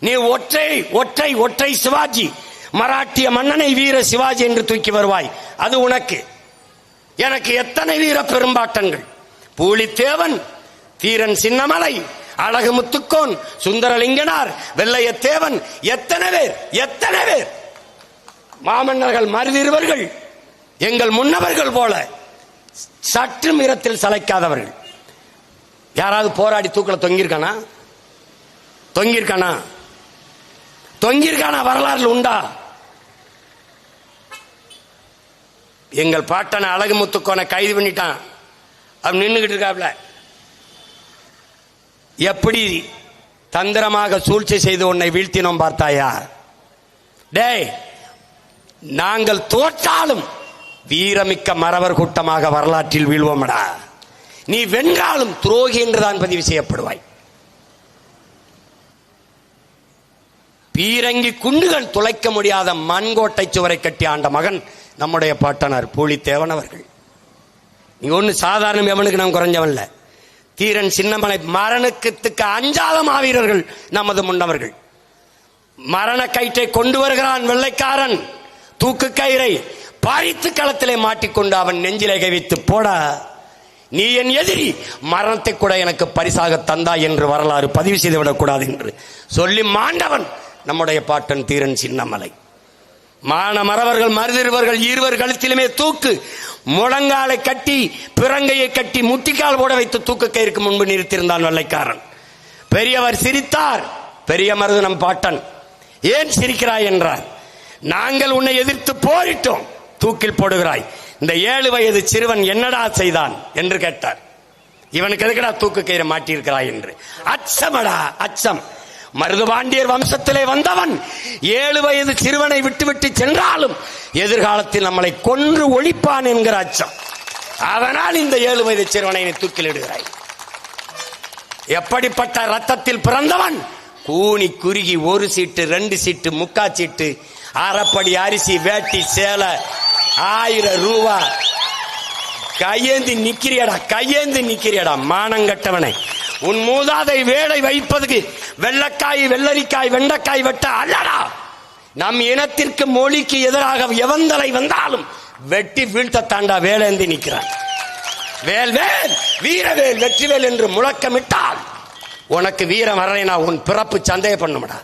நீ ஒற்றை ஒற்றை ஒற்றை சிவாஜி. மராட்டிய மன்னனை வீர சிவாஜி என்று தூக்கி வருவாய். அது உனக்கு. எனக்கு எத்தனை வீர பெரும்பாட்டங்கள்? பூலித்தேவன் தீரன் சின்னமலை அழகு முத்துக்கோன் சுந்தரலிங்கனார் வெள்ளையத்தேவன் எத்தனை பேர் எத்தனை பேர்? மாமன்னர்கள் மருதிருவர்கள் எங்கள் முன்னவர்கள் போல சற்று மிரத்தில் சளைக்காதவர்கள். யாராவது போராடி தூக்கில் தொங்கியிருக்கானா? தொங்கியிருக்கானா? தொங்கியிருக்கானா வரலாறு உண்டா? எங்கள் பாட்டனை அழகு முத்துக்கோனை கைது பண்ணிட்டான். அவன் நின்றுகிட்டு இருக்காப்ல. எப்படி தந்திரமாக சூழ்ச்சி செய்து உன்னை வீழ்த்தினோம் பார்த்தாயா? டேய் நாங்கள் தோற்றாலும் வீரமிக்க மறவர் கூட்டமாக வரலாற்றில் வீழ்வோமடா. நீ வென்றாலும் துரோகி என்றுதான் பதிவு செய்யப்படுவாய். பீரங்கி குண்டுகள் துளைக்க முடியாத மண்கோட்டை சுவரை கட்டி ஆண்ட மகன் நம்முடைய பாட்டனார் பூலித்தேவன் அவர்கள். நீ ஒன்று சாதாரண எவனுக்கு நாம் குறைஞ்சவன்ல தீரன் சின்னமலை மரணத்துக்கு அஞ்சாத மாவீரர்கள் நமது முன்னவர்கள். மரண கயிற்றை கொண்டு வருகிறான் வெள்ளைக்காரன். தூக்கு கயிறை பழித்து களத்திலே மாட்டிக்கொண்டு அவன் நெஞ்சிலே கவித்து போட நீ என் எதிரி. மரணத்தை கூட எனக்கு பரிசாக தந்தா என்று வரலாறு பதிவு செய்து விடக்கூடாது என்று சொல்லி மாண்டவன் நம்முடைய பாட்டன் தீரன் சின்னமலை. மானமரவர்கள் மருதிருவர்கள் இருவர் கழுத்திலுமே தூக்கு. முழங்காலை கட்டி பிறங்கையை கட்டி முட்டிக்கால் போட வைத்து தூக்கு கயிற்கு முன்பு நிறுத்தியிருந்தான் வெள்ளைக்காரன். பெரியவர் சிரித்தார். பெரிய மருது நம் பாட்டன். ஏன் சிரிக்கிறாய் என்றார். நாங்கள் உன்னை எதிர்த்து போரிட்டோம். தூக்கில் போடுகிறாய். இந்த ஏழு வயது சிறுவன் என்னடா செய்தான் என்று கேட்டார். இவனுக்கு எதுக்கடா தூக்கு கயிறு மாட்டியிருக்கிறாய் என்று. அச்சமடா அச்சம். மருதுபாண்டியர் வம்சத்திலே வந்தவன். ஏழு வயது சிறுவனை விட்டுவிட்டு சென்றாலும் எதிர்காலத்தில் நம்மளை கொன்று ஒழிப்பான் என்கிற அச்சம். அதனால் இந்த ஏழு வயது சிறுவனை தூக்கிலிடுகிறாய். எப்படிப்பட்ட ரத்தத்தில் பிறந்தவன்? கூனி குறுகி ஒரு சீட்டு ரெண்டு சீட்டு முக்கா சீட்டு அரைப்படி அரிசி வேட்டி சேலை ஆயிரம் ரூபா. கையேந்தி நிக்கிறியடா கையேந்தி நிக்கிறியடா மானங்கட்டவனை உன் மூதாதை வேலை வைப்பதுக்கு வெள்ளக்காய் வெள்ளரிக்காய் வெண்டைக்காய் வெட்ட அல்லடா. நம் இனத்திற்கு மொழிக்கு எதிராக எவந்தலை வந்தாலும் வெட்டி வீழ்த்த தாண்டா வேலேந்தி நிற்கிறான். வேல் வேல் வீரவேல் வெற்றிவேல் என்று முழக்கமிட்டால் உனக்கு வீரம் வரலைனா உன் பிறப்பு சந்தேக பண்ணுமடா.